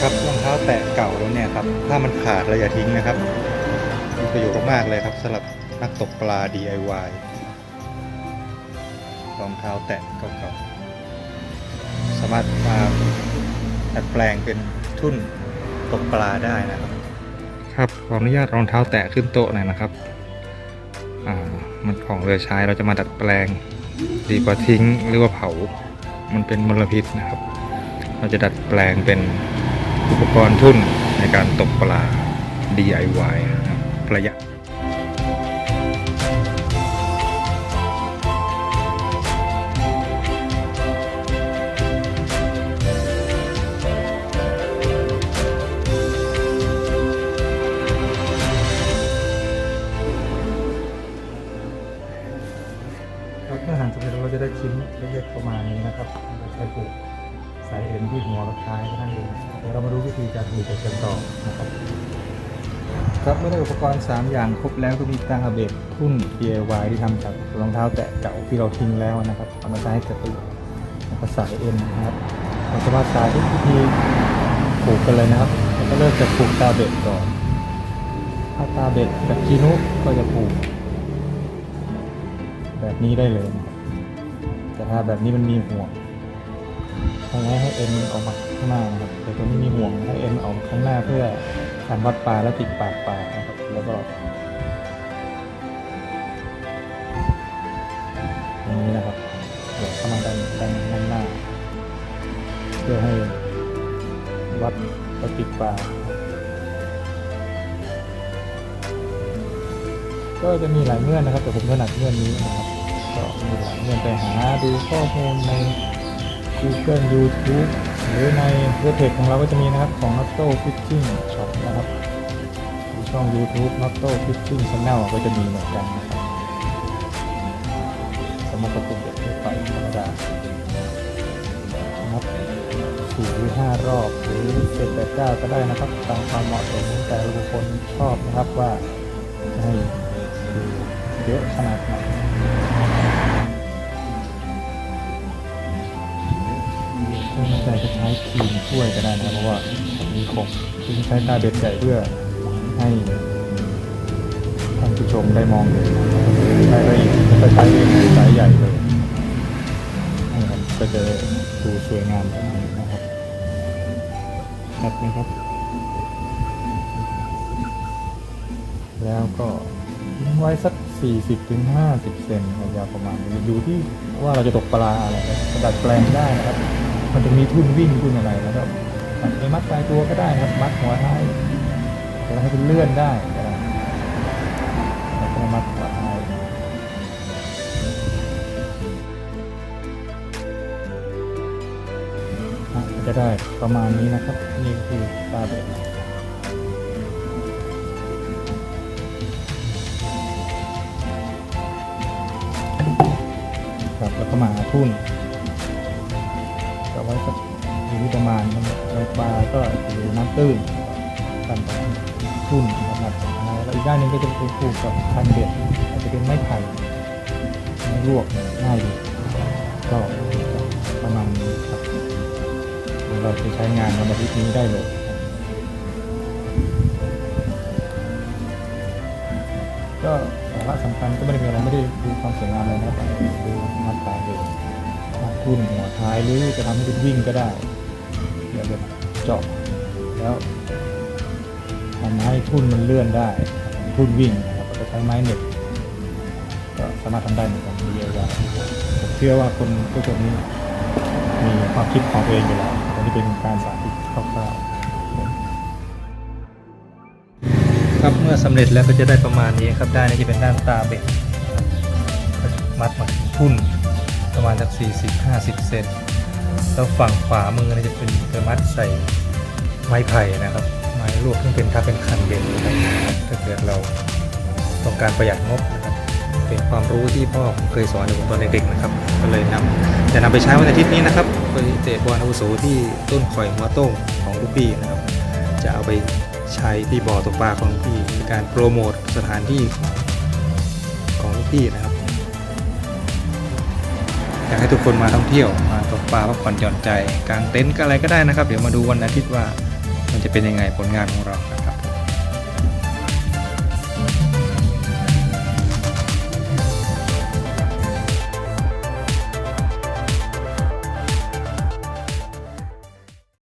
ครับรองเท้าแตะเก่าแล้วเนี่ยครับถ้ามันขาดเราอย่าทิ้งนะครับ มีประโยชน์มากเลยครับสำหรับนักตกปลา DIY รองเท้าแตะเก่าๆสามารถมาดัดแปลงเป็นทุ่นตกปลาได้นะครับ ครับขออนุญาตรองเท้าแตะขึ้นโต๊ะหน่อยนะครับอ่ามันของเรือใช้เราจะมาดัดแปลง ดีกว่าทิ้งหรือว่าเผา มันเป็นมลพิษนะครับ เราจะดัดแปลงเป็นอุปกรณ์ทุ่นในการตกปลา DIY นะครับประหยัดครับเมื่อหั่นเร็จแล้วเราจะได้ชิ้นเล็กๆประมาณนี้นะครับเราใช้ผูก สายเอ็นที่หัวกับท้ายนั่นเองเดี๋ยวเรามาดูวิธีการผลิตกันต่อนะครับครับเมื่อได้อุปกรณ์ 3 อย่างครบแล้วก็มีตาเบดทุ่น DIY ที่ทำจากรองเท้าแตะเก่าที่เราทิ้งแล้วนะครับเอามาใช้ให้เกิดประโยชน์แล้วก็สายเอ็นนะครับเราจะมาสายที่วิธีผูกกันเลยนะครับเราก็เริ่มจากผูกตาเบ็ดก่อนถ้าตาเบ็ดแบบจีนุก็จะผูก แบบนี้ได้เลย แต่ถ้าแบบนี้มันมีห่วง ให้ให้ให้เอ็นมันออกมาข้างหน้านะครับแต่ตัวนี้มีห่วงให้เอ็นออกข้างหน้าเพื่อการวัดปลาและติดปากปลานะครับแล้วก็อย่างนี้นะครับเดี๋ยวเข้ามาด้านด้านด้านหน้า เพื่อให้วัดและติดปลาก็จะมีหลายเงื่อนนะครับแต่ผมถนัดเงื่อนนี้นะครับก็มีหลายเงื่อนไปหาดูข้อมูลใน Google YouTube หรือในเว็บเพจของเราก็จะมีนะครับของ n o t o Fishing Shop นะครับช่อง YouTube n o t o Fishing Channel ก็จะมีเหมือนกันนะครับสำหรับประตูเด็กทั่วไปธรรมดานะครับสี่หรือห้ารอบหรือเจ็ดแปดเก้าก็ได้นะครับตามความเหมาะสมแต่ละบุคคลชอบนะครับว่าจะให้เยอะขนาดไหน ใจจะใช้ครีมช่วยก็ได้นะเพราะว่ามีขมซึ่งใช้ตาเบ็ดใหญ่เพื่อให้ท่านผู้ชมได้มองเห็นใช้ได้อีกก็ใช้เองสายใหญ่เลยนะครับก็จะดูสวยงามนะครับชัดไหมครับ แล้วก็ทิ้งไว้สัก 40ถึง50เซนความยาวประมาณนี้อยู่ที่ว่าเราจะตกปลาอะไรก็ดัดแปลงได้นะครับ มันจะมีทุ่นวิ่งทุ่นอะไรแล้วก็อาจจะมัดปลายตัวก็ได้นะครับมัดหัวท้ายแล้วให้เป็นเลื่อนได้ก็ได้แล้วก็มัดหัวท้ายจะได้ประมาณนี้นะครับ นี่ก็คือตาเบ็ดครับแล้วก็มาทุ่น ว้สักอยู่ที่ประมาณนั้นไว้ปลาก็อยู่น้ำตื้นกันทุ่นนะครับมาสุดท้ายแล้วอีกด้านหนึงก็จะเป็นผูกกับคันเบ็ดอาจจะเป็นไม้ไผ่ไม้ลวกง่ายดีก็ประมาณนี้ครับเราจะใช้งานวันอาทิตย์นี้ได้เลยก็สาระสำคัญก็ไม่ได้มีอะไรไม่ได้ดูความสวยงามอะไรนะครับดูหน้าตาเลยมาทุ่นหัวท้าย หรือจะทำให้เป็นวิ่งก็ได้เดี๋ยวแบบเจาะแล้วทำให้ทุ่นมันเลื่อนได้ทุ่นวิ่งนะครับก็จะใช้ไม้เน็บก็สามารถทำได้เหมือนกันมีเยอะแยะผมเชื่อว่าคนผู้ชมนี้มีความคิดของตัวเองอยู่แล้วอันนี้เป็นการสาธิตคร่าวๆครับเมื่อสำเร็จแล้วก็จะได้ประมาณนี้ครับได้านนี้จะเป็นด้านตาเบ็ดมัดมาทุ่นประมาณสัก40 50 เซน แล้วฝั่งขวามือจะเป็นเป็นมัดใส่ไม้ไผ่นะครับ ไม้ลวกซึ่งเป็นถ้าเป็นคันเบ็นถ้าเกิดเราต้องการประหยัดงบนะครับเป็นความรู้ที่พ่อผมเคยสอนในผมตอนเด็กๆนะครับ ก็เลยนำจะนำไปใช้วันอาทิตย์นี้นะครับไปเตะบอลอาวุโสที่ต้นข่อยหัวโต้งของลูกพี่นะครับ จะเอาไปใช้ที่บ่อตกปลาของลูกพี่ในการโปรโมทสถานที่ของของลูกพี่นะครับ อยากให้ทุกคนมาท่องเที่ยวมาตกปลาพักผ่อนหย่อนใจกางเต็นท์ก็อะไรก็ได้นะครับ เดี๋ยวมาดูวันอาทิตย์ว่า มันจะเป็นยังไงผลงานของเรา